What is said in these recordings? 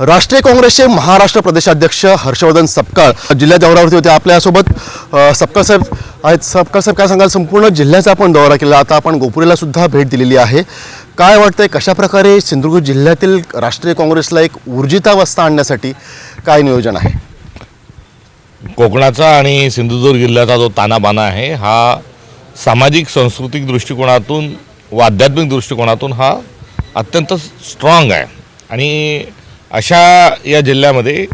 राष्ट्रीय काँग्रेसचे महाराष्ट्र प्रदेशाध्यक्ष हर्षवर्धन सपकाळ जिल्ह्यात दौऱ्यावरती होते. आपल्यासोबत सपकाळ साहेब आहेत. सपकाळ साहेब काय सांगाल? संपूर्ण जिल्ह्याचा आपण दौरा केला आता आपण गोपुरीला सुद्धा भेट दिलेली आहे. काय वाटतंय कशाप्रकारे सिंधुदुर्ग जिल्ह्यातील राष्ट्रीय काँग्रेसला एक ऊर्जितावस्था आणण्यासाठी काय नियोजन आहे? कोकणाचा आणि सिंधुदुर्ग जिल्ह्याचा जो तानाबाना आहे हा सामाजिक सांस्कृतिक दृष्टिकोनातून व आध्यात्मिक दृष्टिकोनातून हा अत्यंत स्ट्रॉंग आहे. आणि अशा या जिल्ह्यामध्ये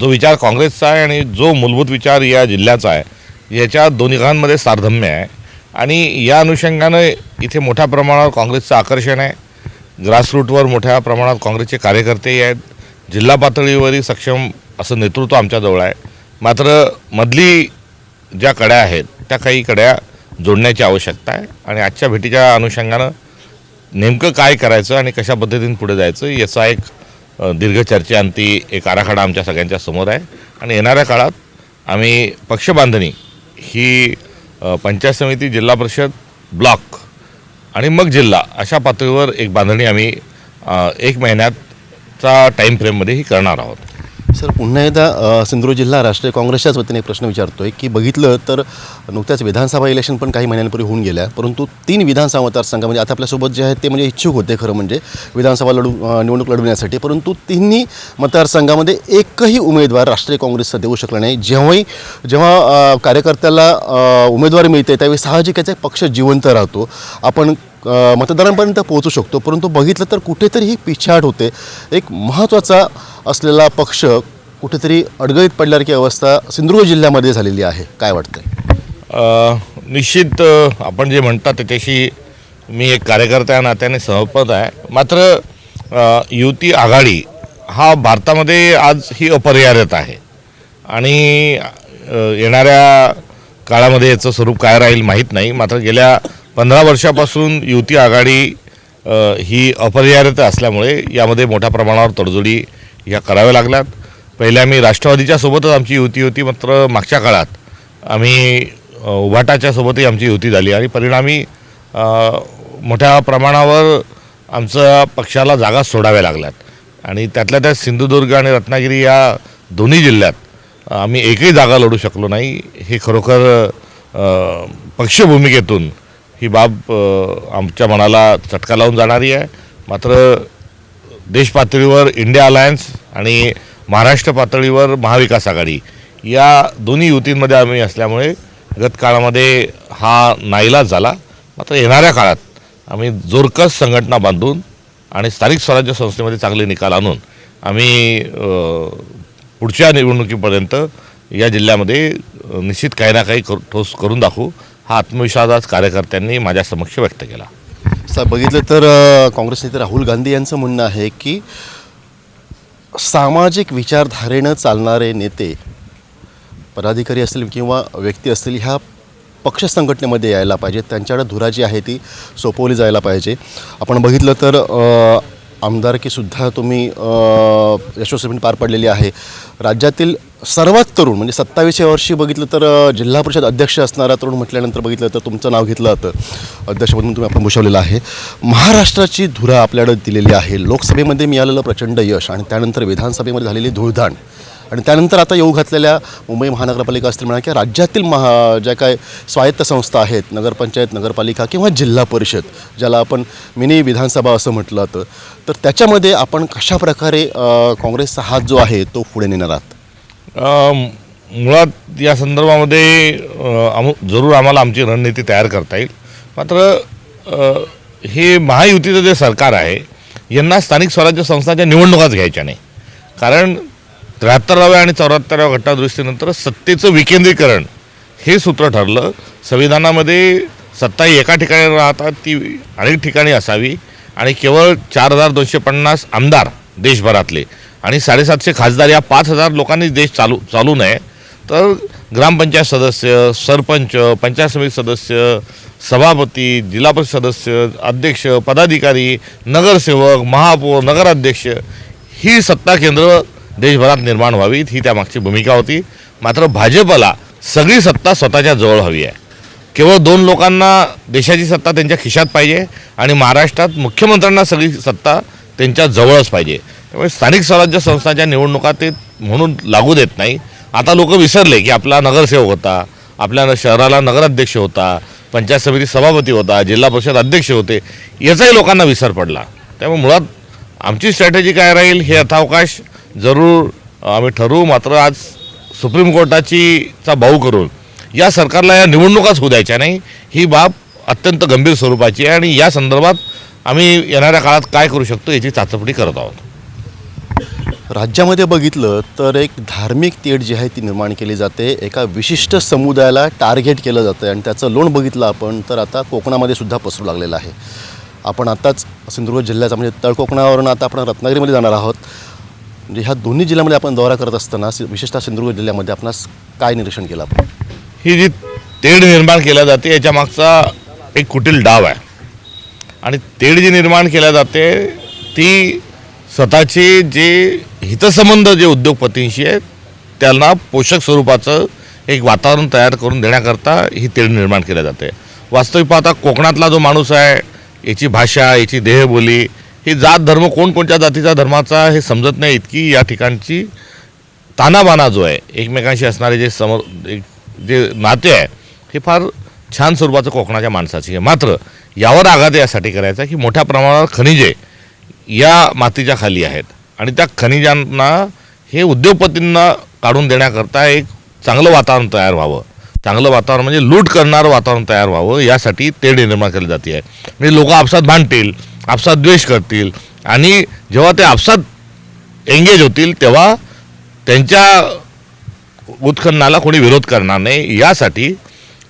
जो विचार काँग्रेसचा आहे आणि जो मूलभूत विचार या जिल्ह्याचा आहे याच्या दोन्हीघांमध्ये सारधम्य आहे. आणि या अनुषंगानं इथे मोठ्या प्रमाणावर काँग्रेसचं आकर्षण आहे. ग्रासरूटवर मोठ्या प्रमाणात काँग्रेसचे कार्यकर्तेही आहेत. जिल्हा पातळीवरही सक्षम असं नेतृत्व आमच्याजवळ आहे. मात्र मधली ज्या कड्या आहेत त्या काही कड्या जोडण्याची आवश्यकता आहे. आणि आजच्या भेटीच्या अनुषंगानं नेमकं काय करायचं आणि कशा पद्धतीने पुढे जायचं याचा एक दीर्घ चर्चेअंती एक आराखडा आमच्या सगळ्यांच्या समोर आहे. आणि येणाऱ्या काळात आम्ही पक्षबांधणी ही पंचायत समिती जिल्हा परिषद ब्लॉक आणि मग जिल्हा अशा पातळीवर एक बांधणी आम्ही एक महिन्याचा टाईम फ्रेममध्ये ही करणार आहोत. सर पुन्हा एकदा सिंधुदुर्ग जिल्हा राष्ट्रीय काँग्रेसच्याच वतीने एक प्रश्न विचारतोय की बघितलं तर नुकत्याच विधानसभा इलेक्शन पण काही महिन्यांपूर्वी होऊन गेल्या परंतु तीन विधानसभा मतदारसंघामध्ये आता आपल्यासोबत जे आहेत ते म्हणजे इच्छुक होते खरं म्हणजे विधानसभा लढू निवडणूक लढवण्यासाठी. परंतु तिन्ही मतदारसंघामध्ये एकही उमेदवार राष्ट्रीय काँग्रेसचा देऊ शकला नाही. जेव्हाही जेव्हा कार्यकर्त्याला उमेदवारी मिळते त्यावेळी साहजिकच एक पक्ष जिवंत राहतो. आपण मतदारांपर्यंत पोहोचू शकतो. परंतु बघितलं तर कुठेतरी ही पिछाट होते. एक महत्त्वाचा असलेला पक्ष कुठेतरी अडगळीत पडल्यासारखी अवस्था सिंधुदुर्ग जिल्ह्यामध्ये झालेली आहे. काय वाटतं निश्चित आपण जे म्हणतात त्याच्याशी मी एक कार्यकर्त्या नात्याने सहमत आहे. मात्र युती आघाडी हा भारतामध्ये आज ही अपरिहार्यत आहे. आणि येणाऱ्या काळामध्ये याचं स्वरूप काय राहील माहीत नाही. मात्र गेल्या पंधरा वर्षापासून युती आघाडी ही अपरिहार्यता असल्यामुळे यामध्ये मोठ्या प्रमाणावर तडजोडी ह्या कराव्या लागल्यात. पहिले आम्ही राष्ट्रवादीच्या सोबतच आमची युती होती मात्र मागच्या काळात आम्ही उभाटाच्या सोबतही आमची युती झाली आणि परिणामी मोठ्या प्रमाणावर आमचं पक्षाला जागा सोडाव्या लागल्यात. आणि त्यातल्या त्यात सिंधुदुर्ग आणि रत्नागिरी या दोन्ही जिल्ह्यात आम्ही एकही जागा लढू शकलो नाही. हे खरोखर पक्षभूमिकेतून ही बाब आमच्या मनाला चटका लावून जाणारी आहे. मात्र देशपातळीवर इंडिया अलायन्स आणि महाराष्ट्र पातळीवर महाविकास आघाडी या दोन्ही युतींमध्ये आम्ही असल्यामुळे गत काळामध्ये हा नाईलाज झाला. मात्र येणाऱ्या काळात आम्ही जोरकस संघटना बांधून आणि स्थानिक स्वराज्य संस्थेमध्ये चांगले निकाल आणून आम्ही पुढच्या निवडणुकीपर्यंत या जिल्ह्यामध्ये निश्चित काही ना काही करू ठोस करून दाखवू. हा आत्मविश्वास आज कार्यकर्त्यांनी माझ्या समक्ष व्यक्त केला. साहेब बघितलं तर अ, काँग्रेस नेते राहुल गांधी यांचं म्हणणं आहे की सामाजिक विचारधारेनं चालणारे नेते पदाधिकारी असतील किंवा व्यक्ती असतील ह्या पक्ष संघटनेमध्ये यायला पाहिजे. त्यांच्याकडे धुरा जी आहे ती सोपवली जायला पाहिजे. आपण बघितलं तर अ, आमदारकीसुद्धा तुम्ही अ, यशस्वीपणे पार पडलेली आहे. राज्यातील सर्वात तरुण म्हणजे सत्तावीसच्या वर्षी बघितलं तर जिल्हा परिषद अध्यक्ष असणारा तरुण म्हटल्यानंतर बघितलं तर तुमचं नाव घेतलं जातं. अध्यक्षपदून तुम्ही आपण भूषवलेलं आहे. महाराष्ट्राची धुरा आपल्याकडे दिलेली आहे. लोकसभेमध्ये मिळालेलं प्रचंड यश आणि त्यानंतर विधानसभेमध्ये झालेली धुळधाण आणि त्यानंतर आता येऊ घातलेल्या मुंबई महानगरपालिका असतील म्हणा किंवा राज्यातील महा ज्या काय स्वायत्त संस्था आहेत नगरपंचायत नगरपालिका किंवा जिल्हा परिषद ज्याला आपण मिनी विधानसभा असं म्हटलं जातं. तर त्याच्यामध्ये आपण कशा प्रकारे काँग्रेसचा हात जो आहे तो पुढे नेणार आहात? मुळात या संदर्भामध्ये आम- जरूर आम्हाला आमची रणनीती तयार करता येईल. मात्र हे महायुतीचं जे सरकार आहे यांना स्थानिक स्वराज्य संस्थांच्या निवडणुकाच घ्यायच्या नाही. कारण त्र्याहत्तराव्या आणि चौऱ्याहत्तराव्या घटनादृष्टीनंतर सत्तेचं विकेंद्रीकरण हे सूत्र ठरलं. संविधानामध्ये सत्ता ही एका ठिकाणी राहतात ती अनेक ठिकाणी असावी. आणि केवळ चार हजार दोनशे पन्नास आमदार देशभरातले आणि साडेसातशे खासदार या पाच हजार लोकांनी देश चालू चालू नये. तर ग्रामपंचायत सदस्य सरपंच पंचायत समिती सदस्य सभापती जिल्हा परिषद सदस्य अध्यक्ष पदाधिकारी नगरसेवक महापौर नगराध्यक्ष ही सत्ता केंद्र देशभरात निर्माण व्हावीत ही त्यामागची भूमिका होती. मात्र भाजपला सगळी सत्ता स्वतःच्या जवळ हवी आहे. केवळ दोन लोकांना देशाची सत्ता त्यांच्या खिशात पाहिजे आणि महाराष्ट्रात मुख्यमंत्र्यांना सगळी सत्ता त्यांच्या जवळच पाहिजे. त्यामुळे स्थानिक स्वराज्य संस्थांच्या निवडणुका ते म्हणून लागू देत नाही. आता लोक विसरले की आपला नगरसेवक होता आपल्या न- शहराला नगराध्यक्ष होता पंचायत समिती सभापती होता जिल्हा परिषद अध्यक्ष होते याचाही लोकांना विसर पडला. त्यामुळे मुळात आमची स्ट्रॅटेजी काय राहील हे यथावकाश जरूर आम्ही ठरवू. मात्र आज सुप्रीम कोर्टाची चा भाऊ करून या सरकारला या निवडणुकाच होऊ द्यायच्या नाही. ही बाब अत्यंत गंभीर स्वरूपाची आहे आणि या संदर्भात आम्ही येणाऱ्या काळात काय करू शकतो याची चाचपणी करत आहोत. राज्यामध्ये बघितलं तर एक धार्मिक तेढ जी आहे ती निर्माण केली जाते. एका विशिष्ट समुदायाला टार्गेट केलं जातं आणि त्याचं लोण बघितलं आपण तर आता कोकणामध्ये सुद्धा पसरू लागलेलं आहे. आपण आताच सिंधुदुर्ग जिल्ह्याचा म्हणजे तळकोकणावरून आता आपण रत्नागिरीमध्ये जाणार आहोत. म्हणजे ह्या दोन्ही जिल्ह्यामध्ये आपण दौरा करत असताना विशेषतः सिंधुदुर्ग जिल्ह्यामध्ये आपण काय निरीक्षण केलं आपण? ही जी तेढ निर्माण केल्या जाते याच्या मागचा एक कुटील डाव आहे. आणि तेढ जी निर्माण केल्या जाते ती स्वतःची जे हितसंबंध जे उद्योगपतींशी आहेत त्यांना पोषक स्वरूपाचं एक वातावरण तयार करून देण्याकरता ही तेढ निर्माण केल्या जाते वास्तविक पाहता कोकणातला जो माणूस आहे याची भाषा याची देहबोली ही जात धर्म कोणकोणत्या जातीचा धर्माचा हे समजत नाही. इतकी या ठिकाणची तानाबाना जो आहे एकमेकांशी असणारे जे समोर जे नाते आहे हे फार छान स्वरूपाचं कोकणाच्या माणसाची आहे. मात्र यावर आघात यासाठी करायचा की मोठ्या प्रमाणावर खनिजे या मातीच्या खाली आहेत. आणि त्या खनिजांना हे उद्योगपतींना काढून देण्याकरता एक चांगलं वातावरण तयार व्हावं. चांगलं वातावरण म्हणजे लूट करणारं वातावरण तयार व्हावं यासाठी तेढ निर्माण केली जाते आहे म्हणजे लोक आपसात भांडतील आपसात द्वेष करतील आणि जेव्हा ते आपसात एंगेज होतील तेव्हा त्यांच्या उत्खननाला कोणी विरोध करणार नाही. यासाठी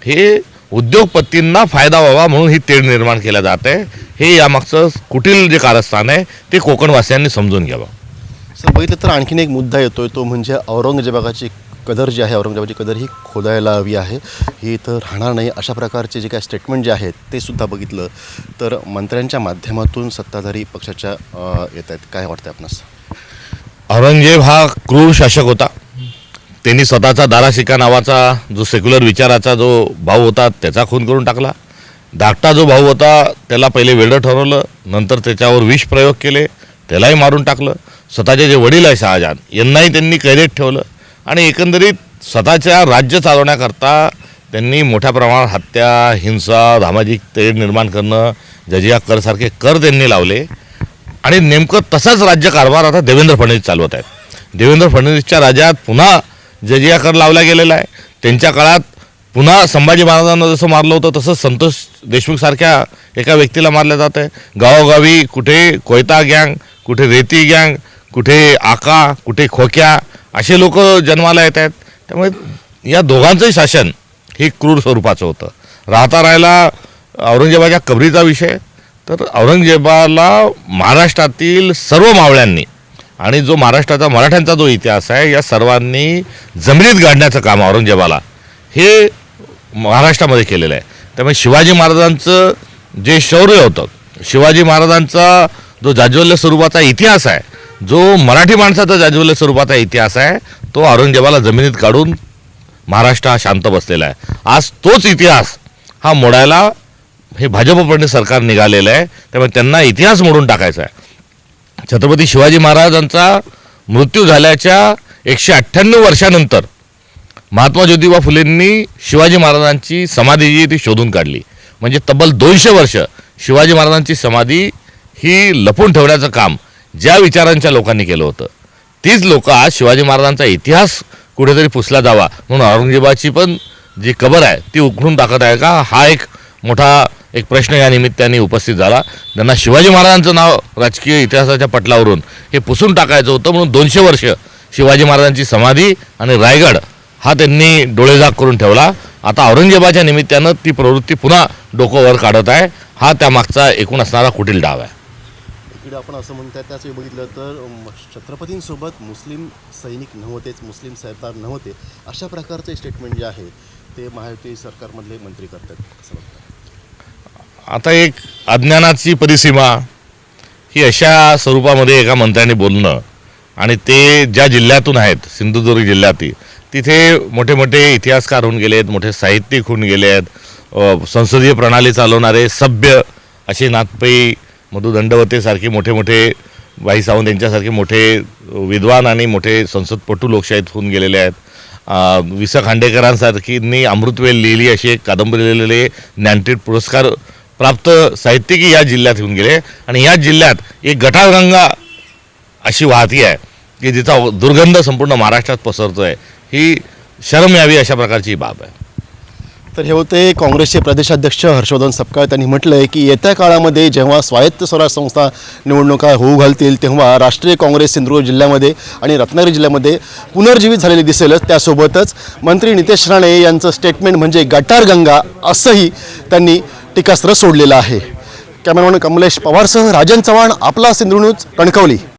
हे उद्योगपतींना फायदा व्हावा म्हणून ही तेढ निर्माण केल्या जात आहे. हे यामागचं कुटील जे कारस्थान आहे ते कोकणवासियांनी समजून घ्यावं. सर बघितलं तर आणखीन एक मुद्दा येतोय तो म्हणजे औरंगजेबाची कदर जी आहे औरंगजेबाची कदर ही खोदायला हवी आहे. ही इथं राहणार नाही अशा प्रकारचे जे काय स्टेटमेंट जे आहेत ते सुद्धा बघितलं तर मंत्र्यांच्या माध्यमातून सत्ताधारी पक्षाच्या येत आहेत. काय वाटतं आपणास? औरंगजेब हा क्रूर शासक होता. त्यांनी स्वतःचा दाराशिका नावाचा जो सेक्युलर विचाराचा जो भाऊ होता त्याचा खून करून टाकला. धाकटा जो भाऊ होता त्याला पहिले वेडं ठरवलं नंतर त्याच्यावर विष प्रयोग केले त्यालाही मारून टाकलं. स्वतःचे जे वडील आहे शहाजहान यांनाही त्यांनी कैदेत ठेवलं. आणि एकंदरीत स्वतःच्या राज्य चालवण्याकरता त्यांनी मोठ्या प्रमाणात हत्या हिंसा सामाजिक तेढ निर्माण करणं जजिया करसारखे कर त्यांनी लावले. आणि नेमकं तसाच राज्यकारभार आता देवेंद्र फडणवीस चालवत आहेत. देवेंद्र फडणवीसच्या राज्यात पुन्हा जजिया कर लावला गेलेला आहे. त्यांच्या काळात पुन्हा संभाजी महाराजांना जसं मारलं होतं तसंच संतोष देशमुखसारख्या एका व्यक्तीला मारलं जात आहे. गावोगावी कुठे कोयता गँग कुठे रेती गँग कुठे आका कुठे खोक्या असे लोक जन्माला येत आहेत. त्यामुळे या दोघांचंही शासन हे क्रूर स्वरूपाचं होतं. राहता राहिला औरंगजेबाच्या कबरीचा विषय तर औरंगजेबाला महाराष्ट्रातील सर्व मावळ्यांनी आणि जो महाराष्ट्राचा मराठ्यांचा जो इतिहास आहे या सर्वांनी जमिनीत गाडण्याचं काम औरंगजेबाला हे महाराष्ट्रामध्ये केलेलं आहे. त्यामुळे शिवाजी महाराजांचं जे शौर्य होतं शिवाजी महाराजांचा जो जाज्वल्य स्वरूपाचा इतिहास आहे जो मराठी माणसाचा जाज्वल्य स्वरूपाचा इतिहास आहे तो औरंगजेबाला जमिनीत काढून महाराष्ट्र हा शांत बसलेला आहे. आज तोच इतिहास हा मोडायला हे भाजप सरकार निघालेलं आहे त्यामुळे त्यांना इतिहास मोडून टाकायचा आहे. छत्रपती शिवाजी महाराजांचा मृत्यू झाल्याच्या एकशे अठ्ठ्याण्णव वर्षानंतर महात्मा ज्योतिबा फुलेंनी शिवाजी महाराजांची समाधी जी ती शोधून काढली. म्हणजे तब्बल दोनशे वर्ष शिवाजी महाराजांची समाधी ही लपून ठेवण्याचं काम ज्या विचारांच्या लोकांनी केलं होतं. तीच लोक आज शिवाजी महाराजांचा इतिहास कुठेतरी पुसला जावा म्हणून औरंगजेबाची पण जी कबर आहे ती उघडून टाकत आहे का? हा एक मोठा एक प्रश्न या निमित्ताने उपस्थित झाला. त्यांना शिवाजी महाराजांचं नाव राजकीय इतिहासाच्या पटलावरून हे पुसून टाकायचं होतं म्हणून दोनशे वर्ष शिवाजी महाराजांची समाधी आणि रायगड हा त्यांनी डोळेजाग करून ठेवला. आता औरंगजेबाच्या निमित्तानं ती प्रवृत्ती पुन्हा डोकं वर काढत आहे. हा त्यामागचा एकूण असणारा कुटील डाव आहे. इकडे आपण असं म्हणतात त्याच वेळी बघितलं तर छत्रपतींसोबत मुस्लिम सैनिक नव्हतेच मुस्लिम सरदार नव्हते. अशा प्रकारचे स्टेटमेंट जे आहे ते महायुती सरकारमधले मंत्री करतात. असं वाटतं आता एक अज्ञानाची परिसीमा ही अशा स्वरूपामध्ये एका मंत्र्याने बोलणं आणि ते ज्या जिल्ह्यातून आहेत सिंधुदुर्ग जिल्ह्यातील तिथे मोठे मोठे इतिहासकार होऊन गेले आहेत मोठे साहित्यिक होऊन गेले आहेत संसदीय प्रणाली चालवणारे सभ्य असे नाथपै मधु दंडवतेसारखे मोठे मोठे भाई सावंत यांच्यासारखे मोठे विद्वान आणि मोठे संसदपटू लोकशाहीत होऊन गेलेले आहेत. वि स खांडेकरांसारखींनी अमृतवेल लिहिली अशी एक कादंबरी लिहिलेले ज्ञानपीठ पुरस्कार प्राप्त साहित्यिकी या जिल्ह्यात येऊन गेले. आणि या जिल्ह्यात एक गटारगंगा अशी वाहती आहे की जिचा दुर्गंध संपूर्ण महाराष्ट्रात पसरतो आहे ही शरम यावी अशा प्रकारची ही बाब आहे. तर हे होते काँग्रेसचे प्रदेशाध्यक्ष हर्षवर्धन सपकाळ. त्यांनी म्हटलं आहे की येत्या काळामध्ये जेव्हा स्वायत्त स्वराज संस्था निवडणुका होऊ घालतील तेव्हा राष्ट्रीय काँग्रेस सिंधुदुर्ग जिल्ह्यामध्ये आणि रत्नागिरी जिल्ह्यामध्ये पुनर्जीवित झालेली दिसेलच. त्यासोबतच मंत्री नितेश राणे यांचं स्टेटमेंट म्हणजे गटारगंगा असंही त्यांनी टीकास्त्र सोडलेलं आहे. कॅमेरामॅन कमलेश पवारसह राजन चव्हाण आपला सिंधुदुर्ग कणकवली.